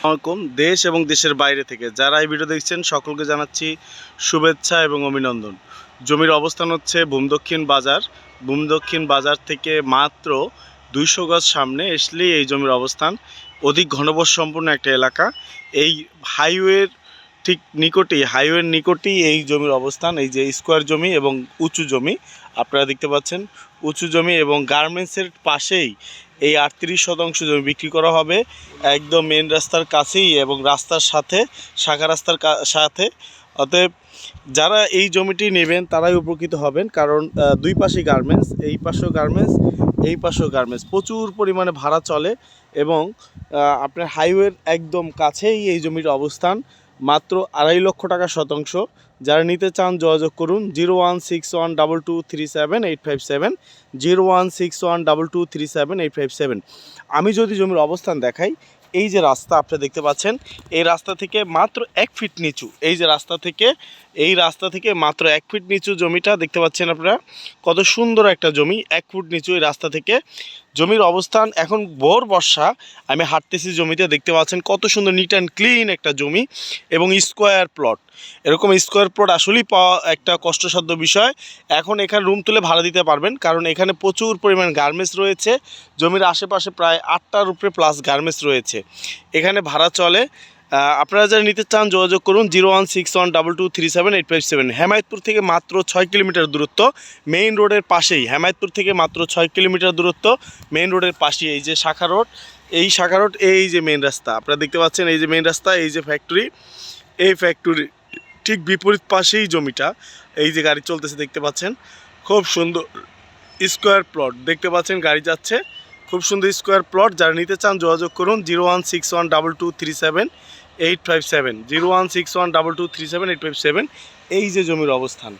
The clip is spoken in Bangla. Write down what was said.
আসসালামাইকুম দেশ এবং দেশের বাইরে থেকে যারা এই ভিডিও দেখছেন, সকলকে জানাচ্ছি শুভেচ্ছা এবং অভিনন্দন। জমির অবস্থান হচ্ছে ভূমদক্ষিণ বাজার। ভূমদক্ষিণ বাজার থেকে মাত্র দুইশো গজ সামনে আসলেই এই জমির অবস্থান। অধিক ঘনবসত সম্পন্ন একটা এলাকা। এই হাইওয়ের ঠিক নিকটেই, হাইওয়ের নিকটেই এই জমির অবস্থান। এই যে স্কোয়ার জমি এবং উঁচু জমি, আপনারা দেখতে পাচ্ছেন। উঁচু জমি এবং গার্মেন্টসের পাশেই এই আটত্রিশ শতাংশ জমি বিক্রি করা হবে একদম মেন রাস্তার কাছেই এবং রাস্তার সাথে, শাখা রাস্তার সাথে। অতএব যারা এই জমিটি নেবেন তারাই উপকৃত হবেন কারণ দুই পাশে গার্মেন্টস এই পাশেও গার্মেন্টস এই পাশেও গার্মেন্টস প্রচুর পরিমাণে ভাড়া চলে এবং আপনার হাইওয়ের একদম কাছেই এই জমির অবস্থান। মাত্র আড়াই লক্ষ টাকা শতাংশ। যারা নিতে চান যোগাযোগ করুন zero one six one double two three seven eight five seven, zero one six one double two three seven eight five seven. আমি যদি জমির অবস্থান দেখাই, এই যে রাস্তা আপনারা দেখতে পাচ্ছেন, এই রাস্তা থেকে মাত্র এক ফিট নিচু, এই যে রাস্তা থেকে, এই রাস্তা থেকে মাত্র এক ফিট নিচু জমিটা দেখতে পাচ্ছেন আপনারা। কত সুন্দর একটা জমি, এক ফুট নিচু এই রাস্তা থেকে। জমির অবস্থান, এখন ভোর বর্ষা, আমি হাঁটতেছি জমিতে, দেখতে পাচ্ছেন কত সুন্দর নিট অ্যান্ড ক্লিন একটা জমি এবং স্কোয়ার প্লট এরকম স্কোয়ার প্লট আসলেই পাওয়া একটা কষ্টসাধ্য বিষয়। এখন এখানে রুম তুলে ভাড়া দিতে পারবেন, কারণ এখানে প্রচুর পরিমাণ গার্মেন্টস রয়েছে। জমির আশেপাশে প্রায় আটটার উপরে প্লাস গার্মেন্টস রয়েছে। এখানে ভাড়া চলে আপনারা যারা নিতে চান, যোগাযোগ করুন zero one six one double two three seven eight five seven. Hemayetpur থেকে মাত্র ছয় কিলোমিটার দূরত্ব। মেইন রোডের পাশেই, হেমায়তপুর থেকে মাত্র ছয় কিলোমিটার দূরত্ব। মেইন রোডের পাশেই, এই যে শাখা রোড, এই শাখা রোড, এই যে মেইন রাস্তা। আপনারা দেখতে পাচ্ছেন, এই যে মেইন রাস্তা, এই যে ফ্যাক্টরি এই ফ্যাক্টরি ঠিক বিপরীত পাশেই জমিটা। এই যে গাড়ি চলতেছে, দেখতে পাচ্ছেন, খুব সুন্দর স্কোয়ার প্লট। দেখতে পাচ্ছেন, গাড়ি যাচ্ছে, খুব সুন্দর স্কোয়ার প্লট। যারা নিতে চান, যোগাযোগ করুন zero one six one double two three seven. Eight five seven, zero one six one, double two three seven, eight five seven, এই যে জমির অবস্থান।